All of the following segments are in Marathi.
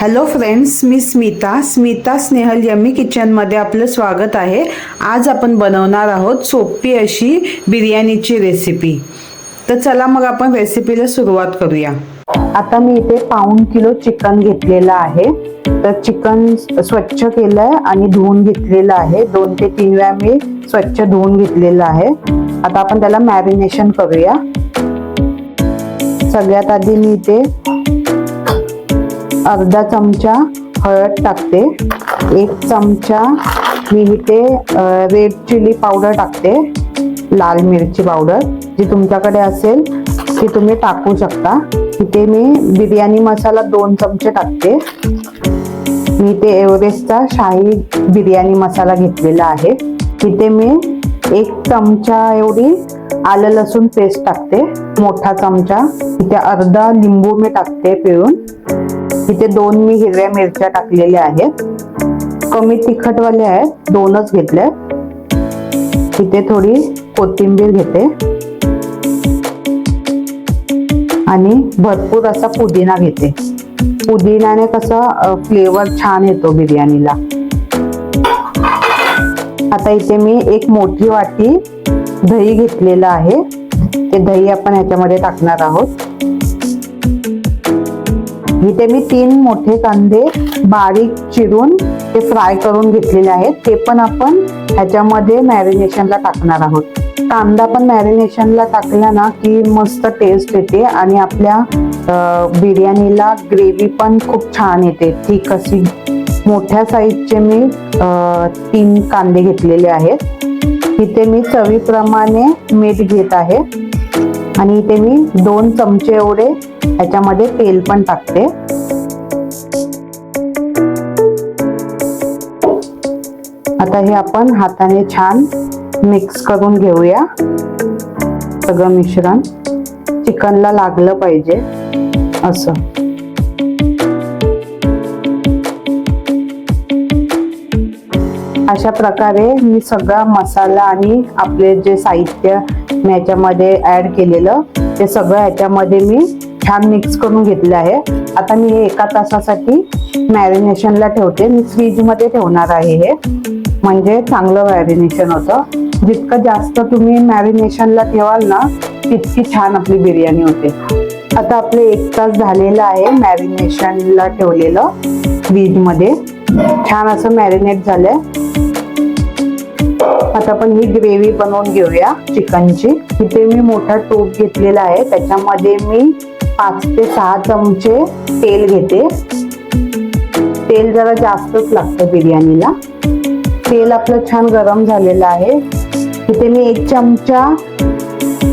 हॅलो फ्रेंड्स मी स्मिता. स्मिता स्नेहल यम्मी किचनमध्ये आपलं स्वागत आहे. आज आपण बनवणार आहोत सोपी अशी बिर्याणीची रेसिपी तर चला मग आपण रेसिपीला सुरुवात करूया. आता मी इथे पाऊण किलो चिकन घेतलेलं आहे. तर चिकन स्वच्छ केलं आहे आणि धुवून घेतलेलं आहे. दोन ते तीन वेळा मी स्वच्छ धुवून घेतलेलं आहे. आता आपण त्याला मॅरिनेशन करूया. सगळ्यात आधी मी इथे अर्धा चमचा हळद टाकते. एक चमचा मी इथे रेड चिली पावडर टाकते. लाल मिरची पावडर जी तुमच्याकडे असेल ती तुम्ही टाकू शकता. इथे मी बिर्याणी मसाला दोन चमचे टाकते. मी इथे एव्हरेस्टचा शाही बिर्याणी मसाला घेतलेला आहे. इथे मी एक चमचा एवढी आलं लसूण पेस्ट टाकते. मोठा चमचा. इथे अर्धा लिंबू मी टाकते पिळून. इथे दोन मी हिरव्या मिरच्या टाकलेल्या आहेत. कमी तिखटवाल्या आहेत दोनच घेतल्या इथे थोडी कोथिंबीर घेते. आणि भरपूर असा पुदिना घेते. पुदिनाने कसा फ्लेवर छान येतो बिर्याणीला. आता इथे मी एक मोठी वाटी दही घेतलेलं आहे. ते दही आपण ह्याच्यामध्ये टाकणार आहोत. इथे मी तीन मोठे कांदे बारीक चिरून ते फ्राय करून घेतलेले आहेत. ते पण आपण ह्याच्यामध्ये मॅरिनेशनला टाकणार आहोत. कांदा पण मॅरिनेशनला टाकला ना की मस्त टेस्ट येते आणि आपल्या बिर्याणीला ग्रेव्ही पण खूप छान येते. ती अशी मोठ्या साईजचे मी तीन कांदे घेतलेले आहेत. इथे मी चवीप्रमाणे मीठ घेत आहे. आणि इथे मी दोन चमचे एवढे ह्याच्यामध्ये तेल पण टाकते. आता हे आपण हाताने छान मिक्स करून घेऊया. सगळं मिश्रण चिकनला लागलं पाहिजे असं. अशा प्रकारे मी सगळा मसाला आणि आपले जे साहित्य मी याच्यामध्ये ऍड केलेलं ते सगळं ह्याच्यामध्ये मी छान मिक्स करून घेतले आहे. आता मी हे एका तासासाठी मॅरिनेशनला ठेवते. मी फ्रीजमध्ये ठेवणार आहे हे. म्हणजे चांगलं मॅरिनेशन होतं. जितकं जास्त तुम्ही मॅरिनेशनला ठेवाल ना तितकी छान आपली बिर्याणी होते. आता आपले एक तास झालेलं आहे मॅरिनेशनला ठेवलेलं फ्रीजमध्ये छान असं मॅरिनेट झालंय. आता आपण ही ग्रेव्ही बनवून घेऊया चिकनची. इथे मी मोठा टोप घेतलेला आहे. त्याच्यामध्ये मी पाच ते सहा चमचे तेल घेते. तेल जरा जास्तच लागतं बिर्याणीला. तेल आपलं छान गरम झालेलं आहे. इथे मी एक चमचा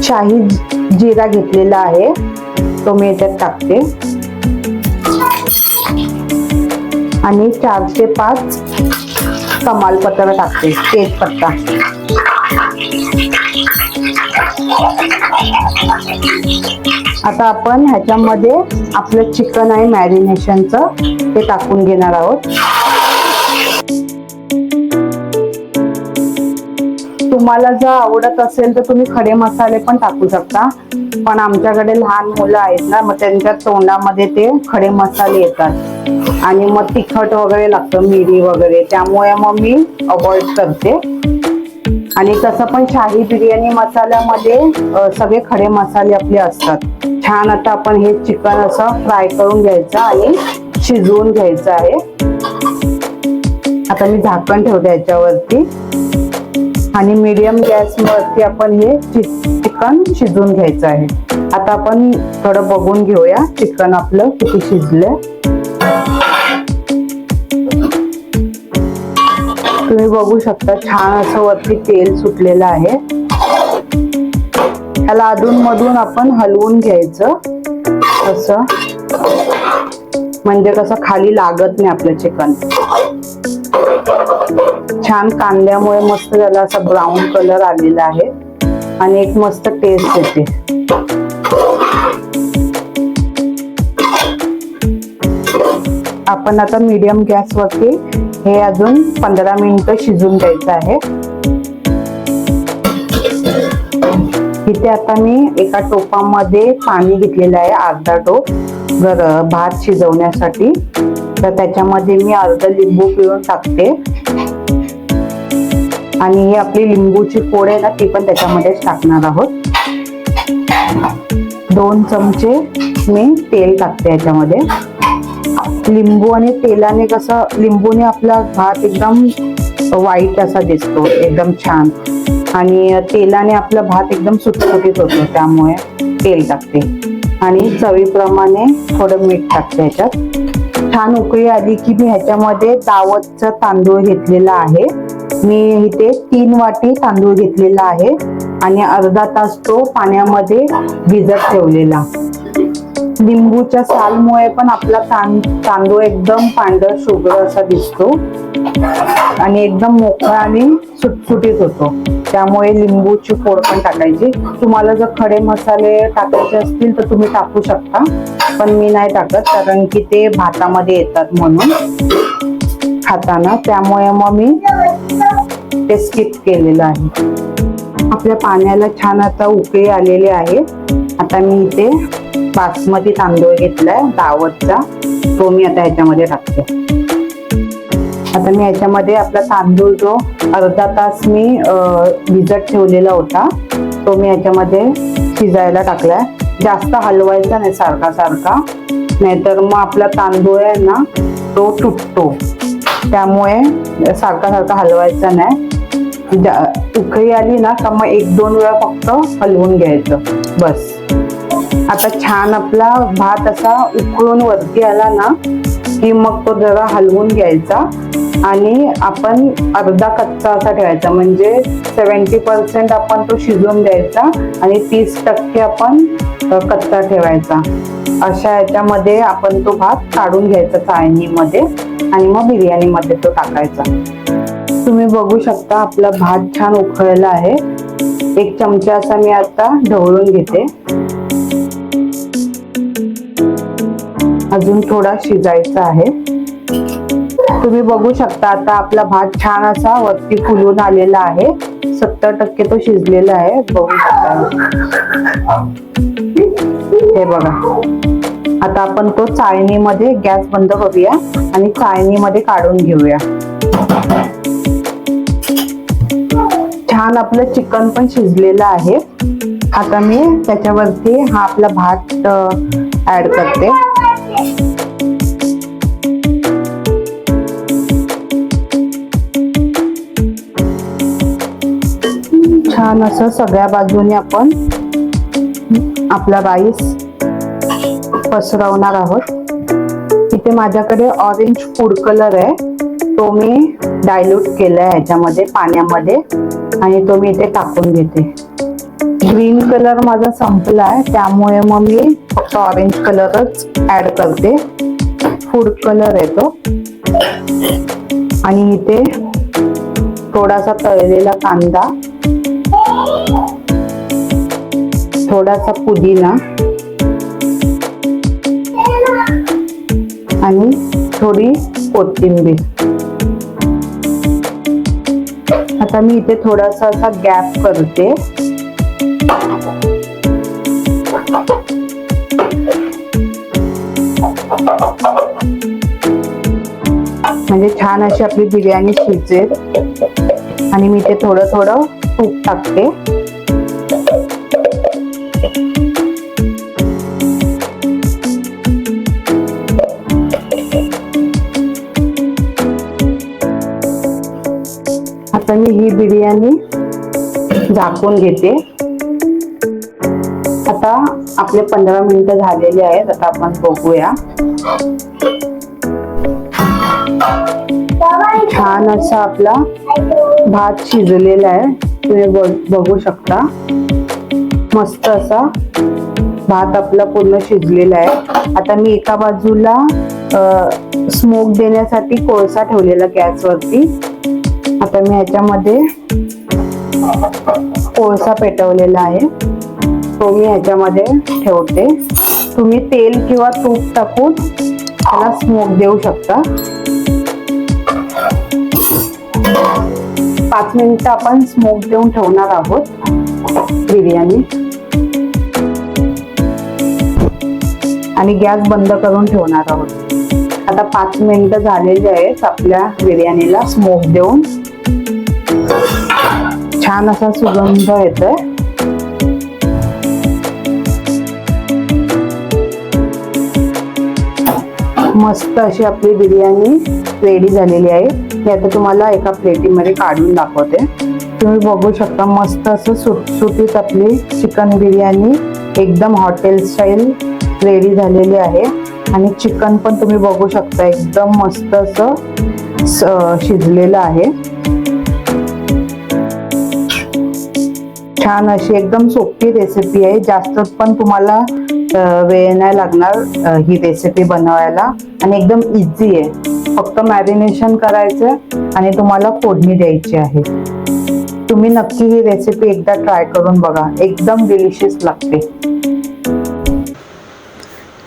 शाही जिरा घेतलेला आहे. तो मी याच्यात टाकते. आणि चार ते पाच कमालपत्र टाकते. तेजपत्ता. आता आपण ह्याच्यामध्ये आपलं चिकन आहे मॅरिनेशनचं ते टाकून घेणार आहोत. तुम्हाला जर आवडत असेल तर तुम्ही खडे मसाले पण टाकू शकता. पण आमच्याकडे लहान मुलं आहेत ना मग त्यांच्या तोंडामध्ये ते खडे मसाले येतात. आणि मग तिखट वगैरे लागतं मिरी वगैरे. त्यामुळे मग मी अवॉइड करते. आणि तसं पण शाही बिर्याणी मसाल्यामध्ये सगळे खडे मसाले आपले असतात. छान आता आपण हे चिकन असं फ्राय करून घ्यायचं आणि शिजवून घ्यायचं आहे. आता मी झाकण ठेवते याच्यावरती. आणि मीडियम गॅसवरती आपण हे चिकन शिजवून घ्यायचं आहे. आता आपण थोडं बघून घेऊया चिकन आपलं किती शिजलंय. तुम्ही बघू शकता छान असं वरती तेल सुटलेलं आहे. ह्याला अधून मधून आपण हलवून घ्यायचं. असं म्हणजे कसं खाली लागत नाही आपलं चिकन. छान कांद्यामुळे मस्त त्याला असा ब्राऊन कलर आलेला आहे. आणि एक मस्त टेस्ट येते. आपण आता मीडियम गॅसवरती हे अजून पंधरा मिनिटं शिजून द्यायचं आहे. इथे आता मी एका टोपामध्ये पाणी घेतलेलं आहे अर्धा टोप. गर भात शिजवण्यासाठी तर त्याच्यामध्ये मी अर्धा लिंबू पिळून टाकते. आणि ही आपली लिंबूची फोड आहे ना ती पण त्याच्यामध्येच टाकणार आहोत. दोन चमचे मी तेल टाकते याच्यामध्ये. लिंबू आणि तेलाने कसं लिंबूने आपला भात एकदम वाईट असा दिसतो एकदम छान. आणि तेलाने आपला भात एकदम सुटसुटीत होतो त्यामुळे तेल टाकते. आणि चवीप्रमाणे थोडं मीठ टाकते ह्याच्यात. छान उकळी आली की मी ह्याच्यामध्ये दावतचा तांदूळ घेतलेला आहे. मी इथे तीन वाटी तांदूळ घेतलेला आहे आणि अर्धा तास तो पाण्यामध्ये भिजत ठेवलेला. लिंबूच्या सालमुळे पण आपला तां तांदूळ एकदम पांढर शुभ्र असा दिसतो. आणि एकदम मोकळा आणि सुटसुटीत होतो. त्यामुळे लिंबूची फोड पण टाकायची. तुम्हाला जर खडे मसाले टाकायचे असतील तर तुम्ही टाकू शकता पण मी नाही टाकत कारण की ते भातामध्ये येतात म्हणून खाताना. त्यामुळे मग मी ते स्किप केलेलं आहे. आपल्या पाण्याला छान आता उकळी आलेली आहे. आता मी इथे बासमती तांदूळ घेतलाय दावतचा. तो मी आता ह्याच्यामध्ये टाकते. आता मी ह्याच्यामध्ये आपला तांदूळ जो अर्धा तास मी भिजत ठेवलेला होता. तो मी ह्याच्यामध्ये शिजायला टाकलाय. जास्त हलवायचा नाही सारखा सारखा. नाहीतर मग आपला तांदूळ आहे ना तो तुटतो. त्यामुळे सारखा सारखा हलवायचा नाही. जा- उकळी आली ना का मग एक दोन वेळा फक्त हलवून घ्यायचं. बस. आता छान आपला भात असा उकळून वरती आला ना की मग तो जरा हलवून घ्यायचा. आणि आपण अर्धा कच्चा असा ठेवायचा म्हणजे सेवन्टी पर्सेंट आपण तो शिजवून द्यायचा आणि तीस टक्के आपण कच्चा ठेवायचा. अशा याच्यामध्ये आपण तो भात काढून घ्यायचा चाळणीमध्ये आणि मग बिर्याणीमध्ये तो टाकायचा. तुम्ही बघू शकता आपला भात छान उकळला आहे. एक चमचा असा मी आता ढवळून घेते. अजून थोडा शिजायचा आहे. तुम्ही बघू शकता आता आपला भात छान असा वरती फुलून आलेला आहे. सत्तर टक्के तो शिजलेला आहे. बघू शकता. हे बघा. आता आपण तो चाळणीमध्ये गॅस बंद करूया आणि चाळणीमध्ये काढून घेऊया. छान आपलं चिकन पण शिजलेलं आहे. आता मी त्याच्यावरती हा आपला भात ऍड करते. छान असं सगळ्या बाजूने आपण आपला राईस पसरवणार आहोत. इथे माझ्याकडे ऑरेंज फूड कलर आहे. तो मी डायल्यूट केलाय ह्याच्यामध्ये पाण्यामध्ये. आणि तो मी इथे टाकून घेते. ग्रीन कलर माझा संपला आहे त्यामुळे मग मी फक्त ऑरेंज कलरच ऍड करते. फूड कलर आहे तो. आणि इथे थोडासा तळलेला कांदा. थोडासा पुदिना आणि थोडी कोथिंबीर. आता मी इथे थोडासा असा गॅप करते. म्हणजे छान अशी आपली बिर्याणी शिजेल. आणि मी इथे थोडं थोडं तूप टाकते. आता मी ही बिर्याणी झाकून घेते. आता आपले पंधरा मिनिटं झालेले आहेत आता आपण बघूया. छान असा आपला भात शिजलेला आहे. तुम्ही बघ- बघू शकता. मस्त असा भात आपला पूर्ण शिजलेला आहे. आता मी एका बाजूला स्मोक देण्यासाठी कोळसा ठेवलेला गॅसवरती आता मी ह्याच्यामध्ये कोळसा पेटवलेला आहे. तो मी ह्याच्यामध्ये ठेवते. तुम्ही तेल किंवा तूप टाकून त्याला स्मोक देऊ शकता. पाच मिनिटं आपण स्मोक देऊन ठेवणार आहोत. बिर्याणी. आणि गॅस बंद करून ठेवणार आहोत. आता पाच मिनिटं झालेली आहेत आपल्या बिर्याणीला स्मोक देऊन. छान असा सुगंध येतोय. मस्त अशी आपली बिर्याणी रेडी झालेली आहे. मी आता तुम्हाला एका प्लेटीमध्ये काढून दाखवते. तुम्ही बघू शकता मस्त असं सुटसुटीत आपली चिकन बिर्याणी एकदम हॉटेल स्टाईल रेडी झालेली आहे. आणि चिकन पण तुम्ही बघू शकता एकदम मस्त असं शिजलेलं आहे. छान अशी एकदम सोपी रेसिपी आहे. जास्त पण तुम्हाला वेळ नाही लागणार ही रेसिपी बनवायला. आणि एकदम इझी आहे. फक्त मॅरिनेशन करायचं आणि तुम्हाला फोडणी द्यायची आहे. तुम्ही नक्की ही रेसिपी एकदा ट्राय करून बघा. एकदम डिलिशियस लागते.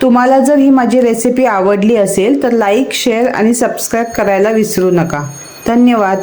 तुम्हाला जर ही माझी रेसिपी आवडली असेल तर लाईक शेअर आणि सबस्क्राईब करायला विसरू नका. धन्यवाद.